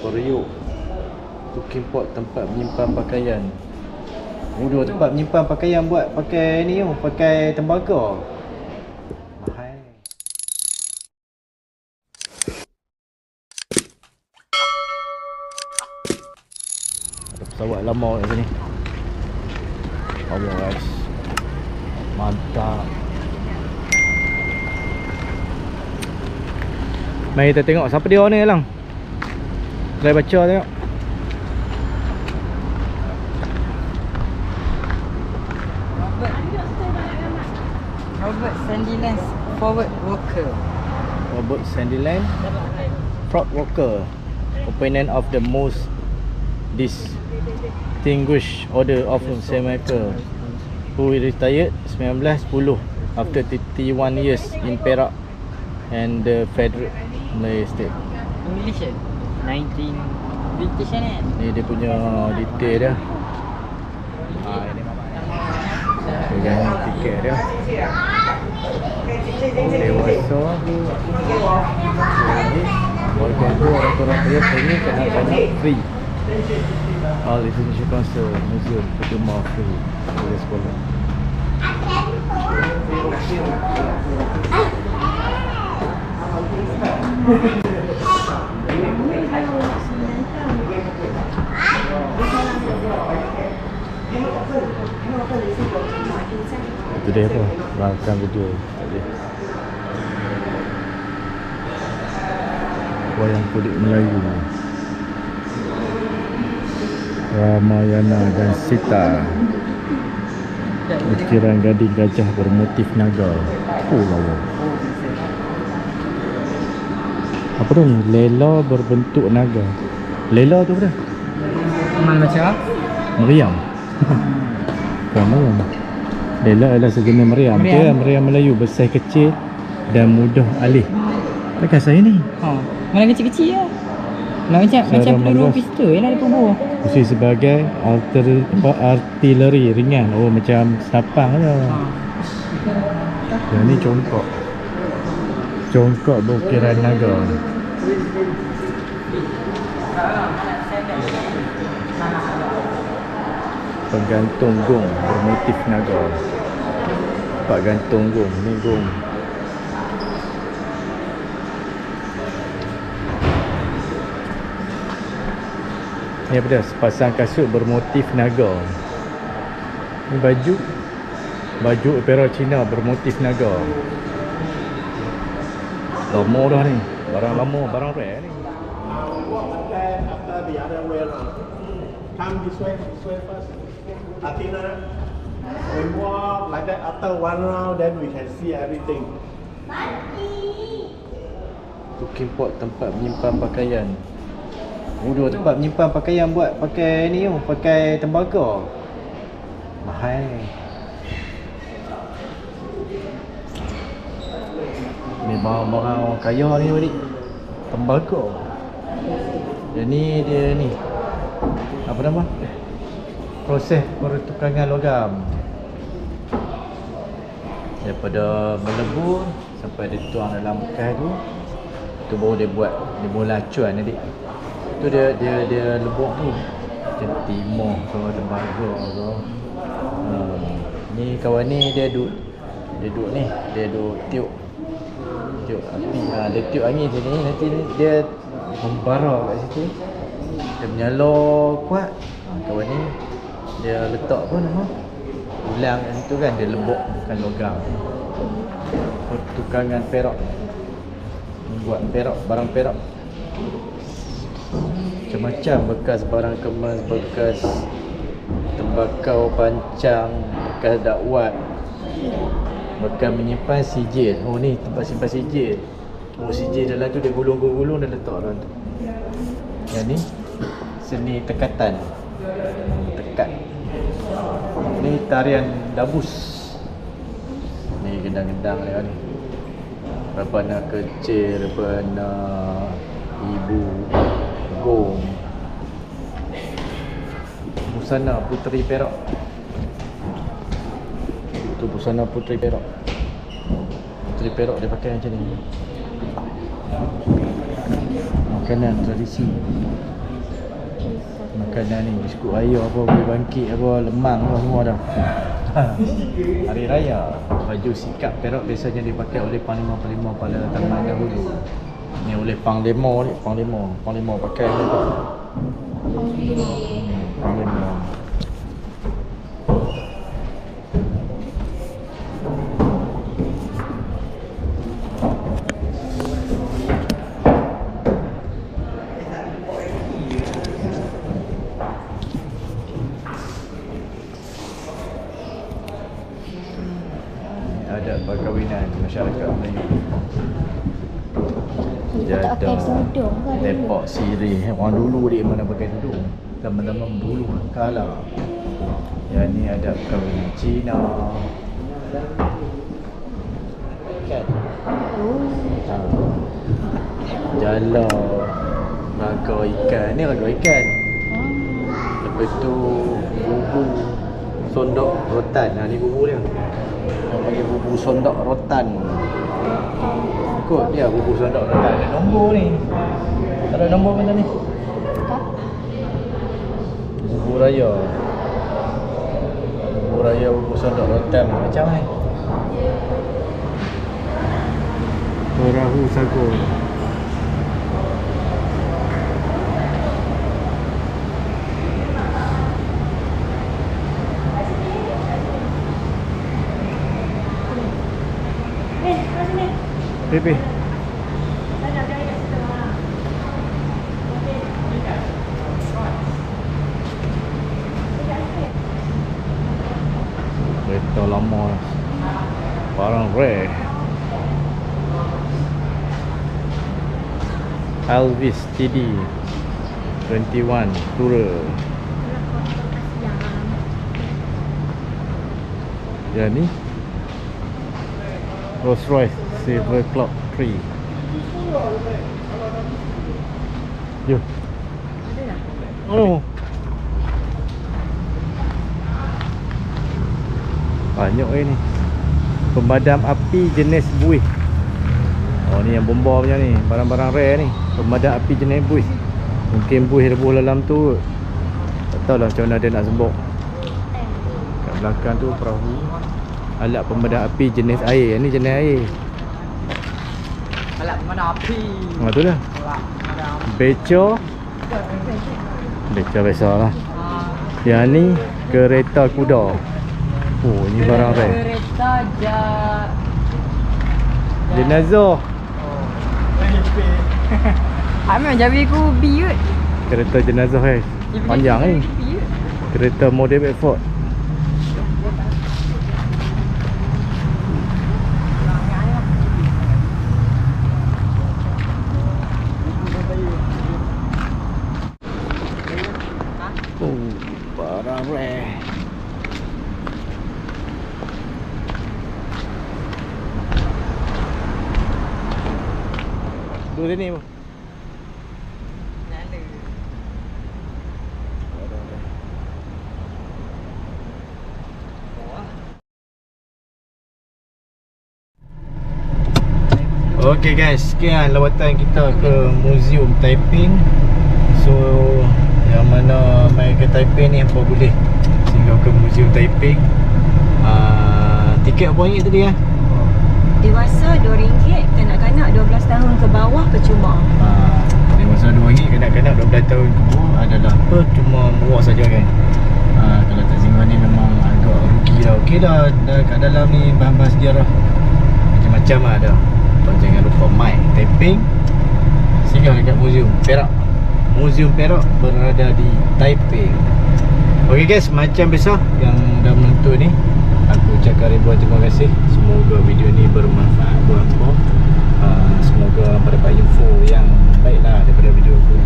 Periuk Cooking pot tempat menyimpan pakaian. Udah tempat menyimpan pakaian buat pakai ni tu Pakai tembakau Mahal. Ada pesawat lama kat sini. Allah guys Mantap. Mari kita tengok siapa dia ni lang Try baca tengok. Robert Robert Sandilands Forward Worker. Robert Sandiland Frog Walker Opponent of the most Distinguished Order of St. Michael Who retired 1910 After 31 years in Perak And the Federal Malay State. English eh 19 British kan eh Ni dia punya detail dia. Ha, ini Pegang tiket dia. Dewasa Warga tu orang-orang kaya sini kanak-kanak free. All Indonesia Council Museum Percuma free. Boleh sekolah Itu dia apa? Rangkam video. Wayang kulit Melayu. Ramayana dan Sita. Ukiran gading gajah bermotif naga. Oh lawa. Apa tu ni? Lela berbentuk naga. Lela tu apa dia? Mana macam Meriam. Bukan meriam. Lela adalah sejenis meriam. Meriam. Dia meriam Melayu besar kecil dan mudah alih. Pakai saya ni. Ha Mana kecil-kecil lah Lah macam Cara macam peluru meluas. pistol yang ada kubur Fungsi sebagai alter, apa, artileri ringan. Oh macam senapang tu. Yang ni congkok. Congkok berukiran naga. Penggantung gong bermotif naga. Tempat gantung gong. Ni gong. Ni apa dia? Sepasang kasut bermotif naga. Ni baju. Baju opera Cina bermotif naga. Lama dah ni. Barang lama, barang rare ni. Come this way, this way first. Athena, we walk like that after one round, then we can see everything. Cooking pot tempat menyimpan pakaian. Udah tempat menyimpan pakaian buat pakai ni tu, pakai tembakau. Mahal. Ni barang-barang orang kaya ni balik. Tembakau. Dan ni dia ni. Apa nama? Proses pertukangan logam. Daripada melebur sampai dia tuang dalam bekas tu tu baru dia buat dia mula acuan adik. Tu dia dia dia lebok tu. Macam timah ke tembaga ke hmm. ni kawan ni dia duduk dia duduk ni dia duduk tiup tiup api. Ha, dia tiup angin sini nanti dia membara kat situ. Dia menyalur kuat. Kawan ni dia letak apa nama? Ulang kat situ kan dia lebok bukan logam. Pertukangan perak. Buat perak barang perak. Macam-macam bekas barang kemas bekas tembakau pancang bekas dakwat. Bekas menyimpan sijil. Oh ni tempat simpan sijil. Oh sijil dalam tu dia gulung-gulung dan letak dalam tu. Yang ni seni tekatan. Tekat ni tarian dabus. Ni gendang-gendang dia ni. Rebana kecil, rebana ibu, gong. Busana Puteri Perak. Itu busana Puteri Perak. Puteri Perak dia pakai macam ni. Makanan tradisi Makanan ni biskut raya apa boleh bangkit apa lemang apa semua dah. Hari raya baju sikap Perak biasanya dipakai oleh panglima-panglima pada taman dahulu. Ni oleh panglima ni, panglima, panglima pakai ni. Hmm, panglima. Ada perkahwinan masyarakat Melayu. Ke dulu? Depok Sirih. Orang dulu dia mana pakai tudung? Teman-teman dulu kalah Yang ni ada perkahwinan Cina. Kan Oh. Jala Raga ikan. Ni raga ikan. Lepas tu Bubu Sondok rotan. Ha, Ni bubu dia. Orang panggil bubu sondok rotan. Ikut dia bubu sondok rotan. Ada nombor ni. Tak ada nombor macam ni. Bubu raya. Bubu raya bubu sondok rotan. Macam ni Perahu sagu Pipi Kereta lama. Barang rare. Elvis TD 21 Tourer Ya ni Rolls Royce Silver Clock 3 Yo. Oh. Banyak eh ni. Pemadam api jenis buih. Oh ni yang bomba punya ni. Barang-barang rare ni. Pemadam api jenis buih. Mungkin buih rebuh dalam tu. Tak tahulah macam mana dia nak sembok. Kat belakang tu perahu Alat pemadam api jenis air. Ni jenis air. Alat pemadam api. Ha tu lah. Beca Beca biasa lah. Ah, Yang ni kereta kuda. Oh ni barang rare. Kereta ja. Jenazah. Ah, memang jawi ku B kot. Kereta jenazah eh. Panjang ni kot. Kereta model Bedford Oh, barang rare Tu sini pun Okay guys, sekian lawatan kita ke Museum Taiping So, yang mana main ke Taiping ni apa boleh? Singgah ke Museum Taiping uh, Tiket apa ringgit tadi ya? Dewasa RM2, kanak-kanak 12 tahun ke bawah percuma. Uh, dewasa RM2, kanak-kanak 12 tahun ke bawah adalah apa, cuma murah saja kan. Uh, Kalau tak singgah ni memang agak rugi lah. Okay dah, dah kat dalam ni bahan-bahan sejarah. Macam-macam lah ada Tuan jangan lupa mai Taiping Singgah dekat museum Perak. Museum Perak berada di Taiping Okay guys, macam biasa yang dah menonton ni Aku ucapkan ribuan terima kasih. Semoga video ni bermanfaat buat hampa uh, Semoga hampa dapat info yang baik lah daripada video aku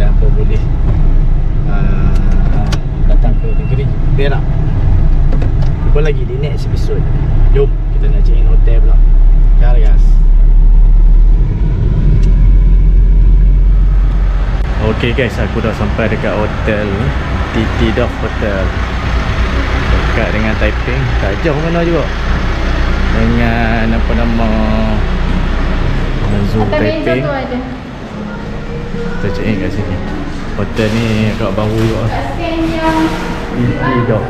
Dan hampa boleh uh, datang ke negeri Perak Jumpa lagi di next episode. Jom, kita nak check in hotel pula. Ciao guys. Okay guys, aku dah sampai dekat hotel TT Dove Hotel. Dekat dengan Taiping. Tak jauh mana juga. Dengan apa nama Zoo Taiping ada. Kita check in kat sini Hotel ni agak baru juga lah. Easy dog.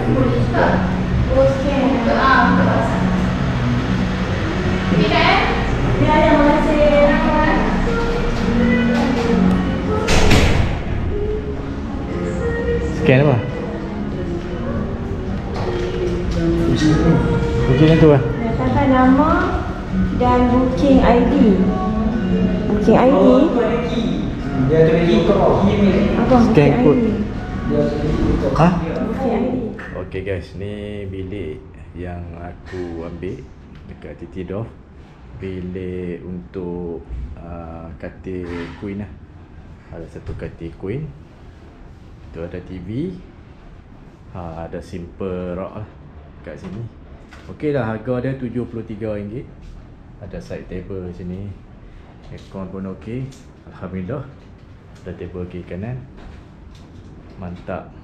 Scan apa? Booking yang tu lah Nyatakan nama dan booking ID. Booking ID. Apa Scan booking code. ID? Ha? Booking ID. Okay guys, ni bilik yang aku ambil dekat Titi Dorf Bilik untuk uh, katil queen lah. Ada satu katil queen. Tu ada TV ha, Ada simple rock lah kat sini. Okay lah, harga dia RM73 Ada side table sini Aircon pun okey Alhamdulillah Ada table kiri kanan Mantap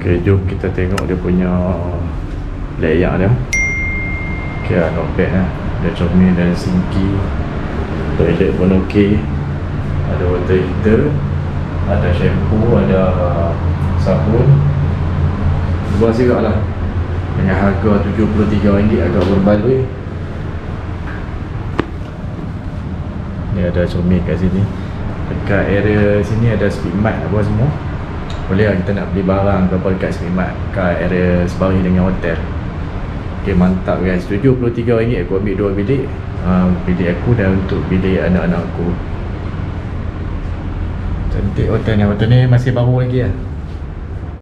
Okay, jom kita tengok dia punya layout dia. Okay lah, not bad lah. Dia comel dan sinki. Toilet pun okey. Ada water heater. Ada shampoo, ada sabun. Luas juga lah. Dengan harga RM73 agak berbaloi. Ni ada comel kat sini. Dekat area sini ada speed mat apa semua. Boleh lah kita nak beli barang ke apa dekat Semimat Kat area sebari dengan hotel Okay mantap guys RM73 aku ambil dua bilik uh, Bilik aku dan untuk bilik anak-anak aku Cantik hotel ni Hotel ni masih baru lagi lah